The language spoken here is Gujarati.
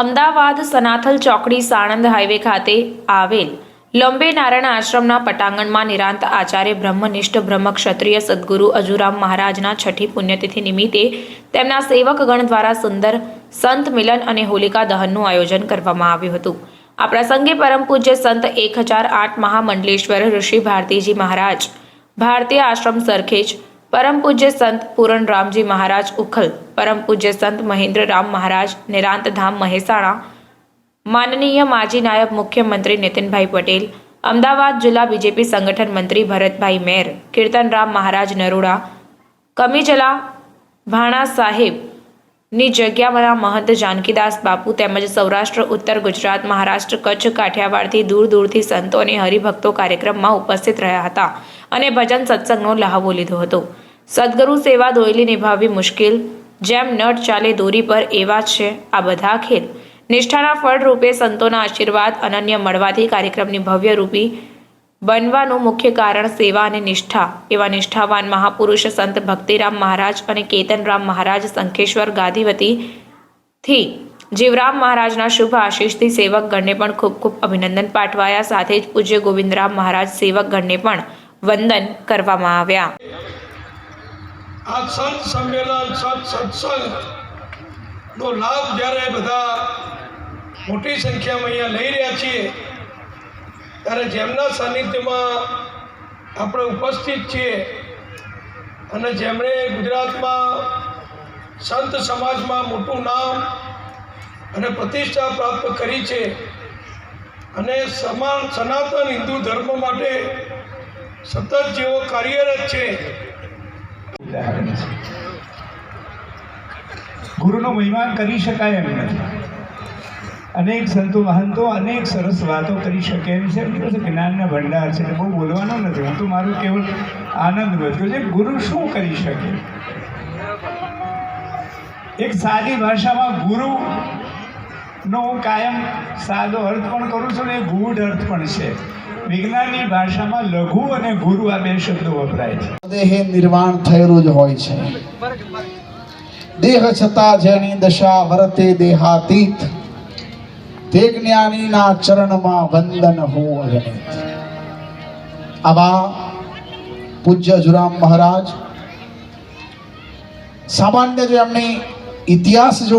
અમદાવાદ અમદાવાદ સનાથલ ચોકડી સાણંદ હાઈવે ખાતે આવેલ લંબે નારાયણ આશ્રમના પટાંગણમાં નિરાંત આચાર્ય બ્રહ્મનિષ્ઠ બ્રહ્મ ક્ષત્રિય સદગુરુ અજુરામ મહારાજના છઠ્ઠી પુણ્યતિથિ નિમિત્તે તેમના સેવકગણ દ્વારા સુંદર સંત મિલન અને હોલિકા દહનનું આયોજન કરવામાં આવ્યું હતું. આ પ્રસંગે પરમ પૂજ્ય સંત એક હજાર આઠ મહામંડલેશ્વર ઋષિ ભારતીજી મહારાજ, ભારતીય આશ્રમ સરખેજ, પરમ પૂજ્ય સંત પૂરણ રામજી મહારાજ ઉખલ, પરમ પૂજ્ય સંત મહેન્દ્ર રામ મહારાજ, નિરાંત ધામ મહેસાણા, માનનીય માજી નાયબ મુખ્યમંત્રી નીતિનભાઈ પટેલ, અમદાવાદ જિલ્લા બીજેપી સંગઠન મંત્રી ભરતભાઈ મેર કીર્તનરામ મહારાજ નરોડા, કમીજલા ભાણા સાહેબ ની જગ્યામાં મહંત જાનકીદાસ બાપુ તેમજ સૌરાષ્ટ્ર, ઉત્તર ગુજરાત, મહારાષ્ટ્ર, કચ્છ, કાઠિયાવાડથી દૂર દૂરથી સંતો અને હરિભક્તો કાર્યક્રમમાં ઉપસ્થિત રહ્યા હતા અને ભજન સત્સંગનો લહાવો લીધો હતો. સદગુરુ સેવા દોયલી નિભાવવી મુશ્કેલ, જેમ નટ ચાલે દોરી પર એવા જ છે આ બધા ખેલ. નિષ્ઠાના ફળ રૂપે સંતોના આશીર્વાદ અનન્ય મળવાથી કાર્યક્રમની ભવ્ય રૂપી બનવાનું મુખ્ય કારણ સેવા અને નિષ્ઠા. એવા નિષ્ઠાવાન મહાપુરુષ સંત ભક્તિરામ મહારાજ અને કેતનરામ મહારાજ સંખેશ્વર ગાદીવતી થી જીવરામ મહારાજના શુભ આશીષથી સેવકગણને પણ ખૂબ ખૂબ અભિનંદન પાઠવાયા. સાથે જ પૂજ્ય ગોવિંદરામ મહારાજ સેવકગણને પણ વંદન કરવામાં આવ્યા. આ સંત સંમેલન, સંત સત્સંગ નો લાભ જ્યારે બધા મોટી સંખ્યામાં અહીંયા લઈ રહ્યા છીએ ત્યારે જેમના સાનિધ્યમાં આપણે ઉપસ્થિત છીએ અને જેમણે ગુજરાતમાં સંત સમાજમાં મોટું નામ અને પ્રતિષ્ઠા પ્રાપ્ત કરી છે અને સમાન સનાતન હિન્દુ ધર્મ માટે સતત જેઓ કાર્યરત છે. ગુરુનો મહિમા કરી શકાય એમ નથી. અનેક સંતો, મહંતો અનેક સરસ વાતો કરી શકે એમ છે. જ્ઞાનના ભંડાર છે બહુ બોલવાનો નથી. હું તો મારું કેવળ આનંદ વધ્યો છે. ગુરુ શું કરી શકે? એક સાદી ભાષામાં ગુરુ નો હું કાયમ સાદો અર્થ પણ કરું છું ને ગૂઢ અર્થ પણ છે. વિજ્ઞાનની ભાષામાં લઘુ અને ગુરુ આ બે શબ્દો વપરાય છે. દેહ નિર્વાણ થયેલું જ હોય છે. દેહ છતાં જેની દશા વર્તે દેહાતીત. તે જ્ઞાનીના ચરણમાં વંદન હોય આવા પૂજ્ય જુરામ મહારાજ સામાન્ય જો એમની ઇતિહાસ જો